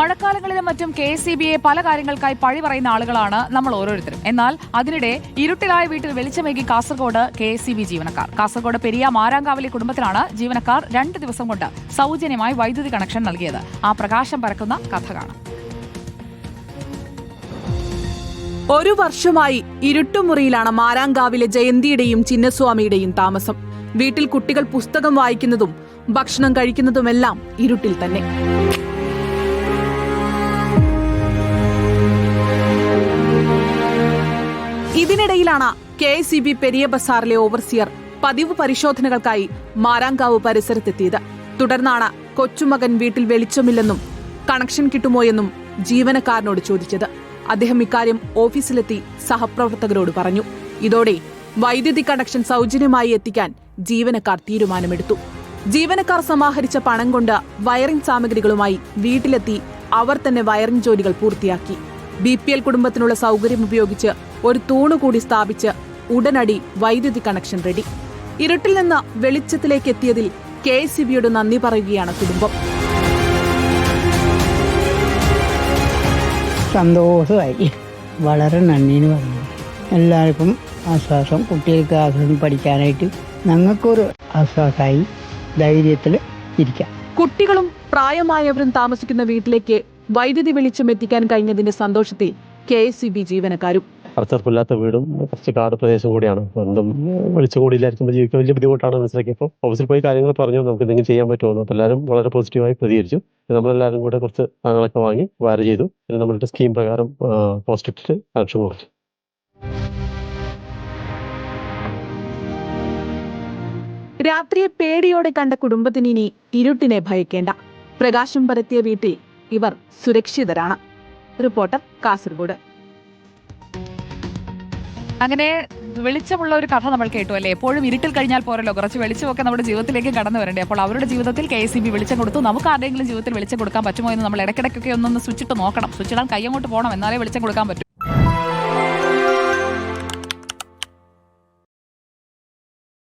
മഴക്കാലങ്ങളിലും മറ്റും K S ബിയെ പല കാര്യങ്ങൾക്കായി പഴി പറയുന്ന ആളുകളാണ് നമ്മൾ ഓരോരുത്തരും. എന്നാൽ അതിനിടെ ഇരുട്ടിലായ വീട്ടിൽ വെളിച്ചമേകി കാസർഗോഡ് കെ എസ് ബി ജീവനക്കാർ. കാസർഗോഡ് പെരിയ മാരാങ്കാവിലെ കുടുംബത്തിനാണ് ജീവനക്കാർ രണ്ട് ദിവസം കൊണ്ട് സൗജന്യമായി വൈദ്യുതി കണക്ഷൻ നൽകിയത്. ആ പ്രകാശം പരക്കുന്ന കഥ കാണാം. ഒരു വർഷമായി ഇരുട്ടുമുറിയിലാണ് മാരാങ്കാവിലെ ജയന്തിയുടെയും ചിന്നസ്വാമിയുടെയും താമസം. വീട്ടിൽ കുട്ടികൾ പുസ്തകം വായിക്കുന്നതും ഭക്ഷണം കഴിക്കുന്നതുമെല്ലാം ഇരുട്ടിൽ തന്നെ. ഇതിനിടയിലാണ് കെ എസ് ബി പെരിയ ബസാറിലെ ഓവർസിയർ പതിവ് പരിശോധനകൾക്കായി മാരാങ്കാവ് പരിസരത്തെത്തിയത്. തുടർന്നാണ് കൊച്ചുമകൻ വീട്ടിൽ വെളിച്ചമില്ലെന്നും കണക്ഷൻ കിട്ടുമോയെന്നും ജീവനക്കാരനോട് ചോദിച്ചത്. അദ്ദേഹം ഇക്കാര്യം ഓഫീസിലെത്തി സഹപ്രവർത്തകരോട് പറഞ്ഞു. ഇതോടെ വൈദ്യുതി കണക്ഷൻ സൗജന്യമായി എത്തിക്കാൻ ജീവനക്കാർ തീരുമാനമെടുത്തു. ജീവനക്കാർ സമാഹരിച്ച പണം കൊണ്ട് വയറിംഗ് സാമഗ്രികളുമായി വീട്ടിലെത്തി അവർ തന്നെ വയറിംഗ് ജോലികൾ പൂർത്തിയാക്കി. ബി പി എൽ കുടുംബത്തിനുള്ള സൗകര്യം ഉപയോഗിച്ച് ഒരു തൂണ് കൂടി സ്ഥാപിച്ച് ഉടനടി വൈദ്യുതി കണക്ഷൻ റെഡി. ഇരുട്ടിൽ നിന്ന് വെളിച്ചത്തിലേക്ക് എത്തിയതിൽ കെ എസ് സി ബിയോട് നന്ദി പറയുകയാണ് കുടുംബം. സന്തോഷമായി. വളരെ നന്ദിന്ന് പറഞ്ഞു എല്ലാവർക്കും ആശ്വാസം കുട്ടികൾക്ക് ആശ്വാസം പഠിക്കാനായിട്ട് ഞങ്ങൾക്കൊരു ആശ്വാസമായി ധൈര്യത്തിൽ ഇരിക്കാം. കുട്ടികളും പ്രായമായവരും താമസിക്കുന്ന വീട്ടിലേക്ക് വൈദ്യുതി വെളിച്ചം എത്തിക്കാൻ കഴിഞ്ഞതിന്റെ സന്തോഷത്തിൽ കെ എസ് സി ബി ജീവനക്കാരും. അടച്ചുറപ്പില്ലാത്ത വീടും കുറച്ച് കാട് പ്രദേശം കൂടിയാണ്. എന്തും വിളിച്ചു ഇല്ലായിരിക്കുമ്പോൾ ജീവിക്കാൻ വലിയ ബുദ്ധിമുട്ടാണ് മനസ്സിലാക്കിയപ്പോൾ ഓഫീസിൽ പോയി കാര്യങ്ങൾ പറഞ്ഞു നമുക്ക് എന്തെങ്കിലും ചെയ്യാൻ പറ്റുമോ അപ്പോൾ എല്ലാവരും വളരെ പോസിറ്റീവായി പ്രതികരിച്ചു. നമ്മളെല്ലാവരും കൂടെ കുറച്ച് സാധനങ്ങളൊക്കെ വാങ്ങി വയർ ചെയ്തു. പിന്നെ നമ്മളുടെ സ്കീം പ്രകാരം പോസ്റ്റ് ഇട്ടിട്ട് കണക്ഷൻ കൊടുത്തു. രാത്രിയെ പേടിയോടെ കണ്ട കുടുംബത്തിന് ഇനി ഇരുട്ടിനെ ഭയക്കേണ്ട. പ്രകാശം പരത്തിയ വീട്ടിൽ ഇവർ സുരക്ഷിതരാണ്. റിപ്പോർട്ടർ കാസർഗോഡ്. അങ്ങനെ വെളിച്ചമുള്ള ഒരു കഥ നമ്മൾ കേട്ടു അല്ലേ? എപ്പോഴും ഇരുട്ടിൽ കഴിഞ്ഞാൽ പോരല്ലോ. കുറച്ച് വെളിച്ചമൊക്കെ നമ്മുടെ ജീവിതത്തിലേക്ക് കടന്നു വരണ്ടേ? അപ്പോൾ അവരുടെ ജീവിതത്തിൽ കെ എസ് ബി വെളിച്ചം കൊടുത്തു. നമുക്ക് ആരുടെയെങ്കിലും ജീവിതത്തിൽ വെളിച്ചം കൊടുക്കാൻ പറ്റുമോ എന്ന് നമ്മൾ ഇടയ്ക്കിടയ്ക്കൊക്കെ ഒന്നൊന്ന് സ്വിച്ചിട്ട് നോക്കണം. സ്വിച്ചിടാൻ കൈ അങ്ങോട്ട് പോകണം. എന്നാലേ വെളിച്ചം കൊടുക്കാൻ പറ്റൂ.